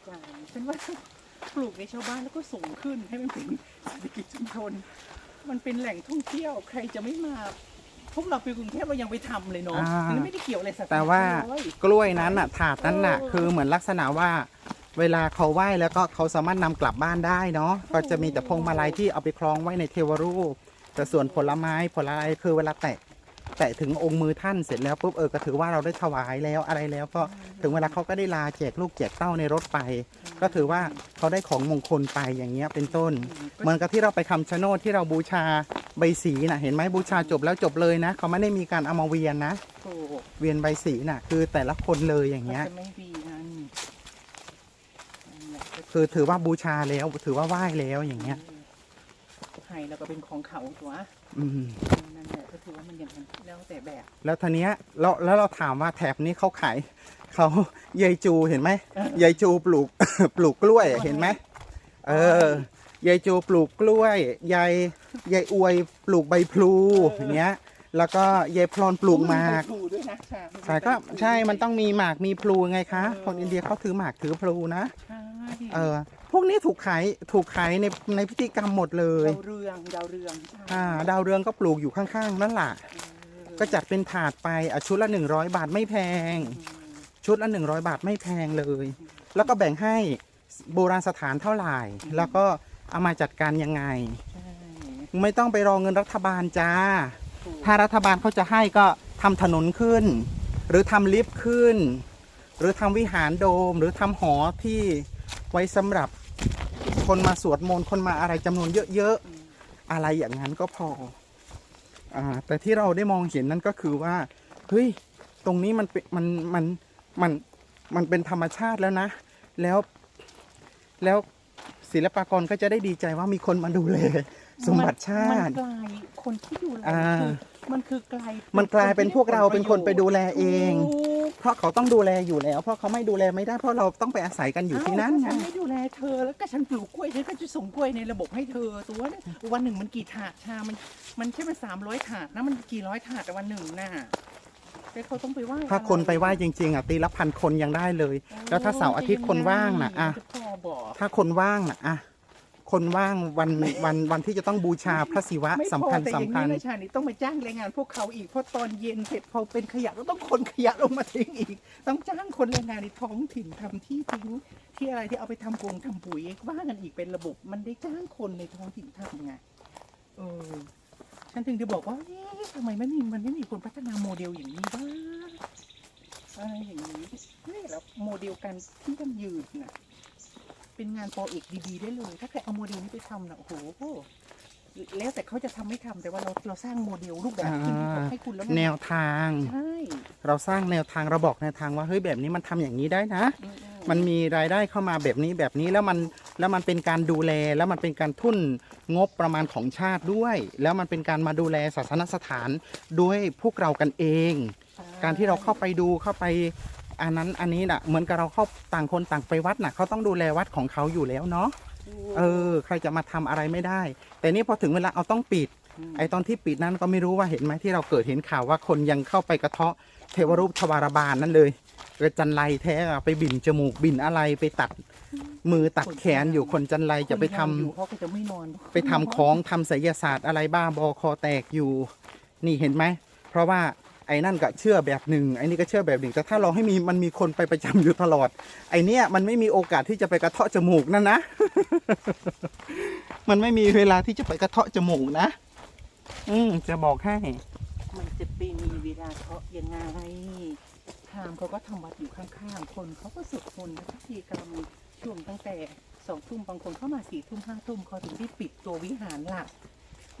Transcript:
อาจารย์ฉันว่าปลูกในชาวบ้านแล้วก็ส่งขึ้นให้มันเป็นเศรษฐกิจชุมชน มันเป็นแหล่งท่องเที่ยวใครจะไม่มาพวกเราไปกรุงเทพเรายังไปทำเลยเนาะอ่ามันไม่ได้เกี่ยวอะไรสักแต่ว่าเลยกล้วยนั้นอะถาดนั้นน่ะเออคือเหมือนลักษณะว่า เวลาเขาไหว้แล้วก็เขาสามารถนำกลับบ้านได้เนาะก็จะมีแต่พวงมาลัยที่เอาไปคล้องไว้ในเทวรูป แต่ส่วนผลไม้ผลอะไรคือเวลาแตะ แตะถึงองค์มือท่านเสร็จแล้วปุ๊บเออก็ถือว่าเราได้ถวายแล้วอะไรแล้วก็ถึงเวลาเขาก็ได้ลาแจกลูกแจกเต้าในรถไป ก็ถือว่าเขาได้ของมงคลไปอย่างเงี้ยเป็นต้น เหมือนกับที่เราไปคำชะโนดที่เราบูชาใบสีน่ะเห็นไหมบูชาจบแล้วจบเลยนะ เขาไม่ได้มีการเอามาเวียนนะโอ้เวียนใบสีน่ะ คือแต่ละคนเลยอย่างเงี้ย จะไม่ดีนั่นนั่นแหละก็คือถือว่าบูชาแล้วถือว่าไหว้แล้วอย่างเงี้ย ให้แล้วก็เป็นของเขาตัวอืมนั่นแหละก็ถือว่ามันอย่างนั้นแล้วแต่แบบแล้วทีเนี้ยแล้วแล้วเราถามว่าแถบนี้เขาขายเขายายจูเห็นไหมยายจูปลูก ปลูกกล้วยเห็นไหมเออยายจูปลูกกล้วยยายยายอวยปลูกใบพลูอย่างเงี้ย แล้วก็ยายพรอนปลูกหมากปลูกด้วยนะใช่ใช่ก็ใช่มันต้องมีหมากมีพลูไงคะเออคนอินเดียเขาถือหมากถือพลูนะ ใช่เออ พวกนี้ถูกขายถูกขายในในพิธีกรรมหมดเลย ดาวเรืองดาวเรืองใช่อ่า ดาวเรืองก็ปลูกอยู่ข้างๆ นั่นแหละเออก็จัดเป็นถาดไปอะชุดละ 100 บาทไม่แพงอืมชุดละ 100 บาทไม่แพงเลย แล้วก็แบ่งให้โบราณสถานเท่าไหร่ แล้วก็เอามาจัดการยังไง ใช่ไม่ต้องไปรอเงินรัฐบาลจ้า ถูกถ้ารัฐบาลเขาจะให้ก็ทำถนนขึ้น หรือทำลิฟต์ขึ้น หรือทำวิหารโดม หรือทำหอที่ไว้สำหรับ คนมาสวดมนต์คนมาอะไรจำนวนเยอะๆอะไรอย่างนั้นก็พออ่าแต่ที่เราได้มองเห็นนั่นก็คือว่าเฮ้ยตรงนี้มันเป็นมันมันมันมันเป็นธรรมชาติแล้วนะ แล้วแล้วศิลปากรก็จะได้ดีใจว่ามีคนมาดูแลสมบัติชามันติกลายคนที่ดูแลอ่าคือมันคือกลายมันกลายเป็นพวกเราเป็นคนไปดูแลเอง ถูก เพราะเขาต้องดูแลอยู่แล้ว เพราะเขาไม่ดูแลไม่ได้เพราะเราต้องไปอาศัยกันอยู่ที่นั่นเอ้าไงก็ฉันไม่ดูแลเธอแล้วก็ฉันปลูกกล้วยฉันก็จะส่งกล้วยในระบบให้เธอตัวเนี่ยวันหนึ่งมันกี่ถาดชา มันมันแค่มันสามร้อยถาดนะมันกี่ร้อยถาดแต่วันหนึ่งน่ะแต่เขาต้องไปไหว้ถ้าคนไปไหว้จริง ๆอะตีละพันคนยังได้เลย แล้วถ้าเสาร์อาทิตย์คนว่างน่ะอะจพอบอก ถ้าคนว่างน่ะอะ คนว่างวันวันวันที่จะต้องบูชาพระศิวะไม่พอสำคัญแต่อย่างสำคัญนี้นะชานี่ต้องมาจ้างแรงงานพวกเขาอีกเพราะตอนเย็นเสร็จพอเป็นขยะก็ต้องคนขยะลงมาทิ้งอีก ต้องจ้างคนแรงงานในท้องถิ่นทำที่ทิ้งที่อะไรที่เอาไปทำกงทำปุ๋ยว่ากันอีกเป็นระบบ มันได้จ้างคนในท้องถิ่นทำไงเออฉันถึงจะบอกว่าเอ๊ะทำไมไม่มีมันไม่มีคนพัฒนาโมเดลอย่างนี้บ้างอะไรอย่างนี้นี่แล้วโมเดลการที่มันยืดน่ะ เป็นงานโปรเอกดีๆได้เลย ถ้าใครเอาโมเดลนี้ไปทำนะโอ้โห แล้วแต่เขาจะทำไม่ทำแต่ว่าเราเราสร้างโมเดลรูปแบบขึ้นให้เขาให้คุณแล้วมัแนวทาง ใช่เราสร้างแนวทางเราบอกแนวทางว่าเฮ้ยแบบนี้มันทำอย่างนี้ได้นะอืมันมีรายได้เข้ามาแบบนี้แบบนี้แล้วมันแล้วมันเป็นการดูแลแล้วมันเป็นการทุ่นงบประมาณของชาติด้วย แล้วมันเป็นการมาดูแลศาสนสถานด้วยพวกเรากันเองใช่การที่เราเข้าไปดูเข้าไป อันนั้นอันนี้น่ะเหมือนกับเราเข้าต่างคนต่างไปวัดน่ะเขาต้องดูแลวัดของเขาอยู่แล้วเนาะเออ ใครจะมาทำอะไรไม่ได้ แต่นี่พอถึงเวลาเอาต้องปิดมไอตอนที่ปิดนั้นก็ไม่รู้ว่าเห็นไหมที่เราเกิดเห็นข่าวว่าคนยังเข้าไปกระเทาะเทวรูปทวารบาลนั่นเลยเออจันไรแท้อะไปบินจมูกบินอะไรไปตัดมือตัดแขนอยู่คนจันไรจะไปทำคนงานอยู่เขาก็จะไม่นอน ไปทำของทำไสยศาสตร์อะไรบ้าบอคอแตกอยู่ นี่เห็นไหม เพราะว่า ไอ้นั่นก็เชื่อแบบหนึ่งไอ้นี่ก็เชื่อแบบหนึ่งแต่ถ้าเราให้มีมันมีคนไปประจำอยู่ตลอด ไอ้เนี่ยมันไม่มีโอกาสที่จะไปกระเทาะจมูกนั่นนะ มันไม่มีเวลาที่จะไปกระเทาะจมูกนะ อืมจะบอกให้ มันจะไปมีเวลาเพาะยังไงพราหมเขาก็ทำวัดอยู่ข้างๆ คนเขาก็สวดมนต์และพิธีกรรมช่วงตั้งแต่สองทุ่มบางคนเข้ามาสี่ทุ่มห้าทุ่มเขาถึงได้ปิดตัววิหารหลัก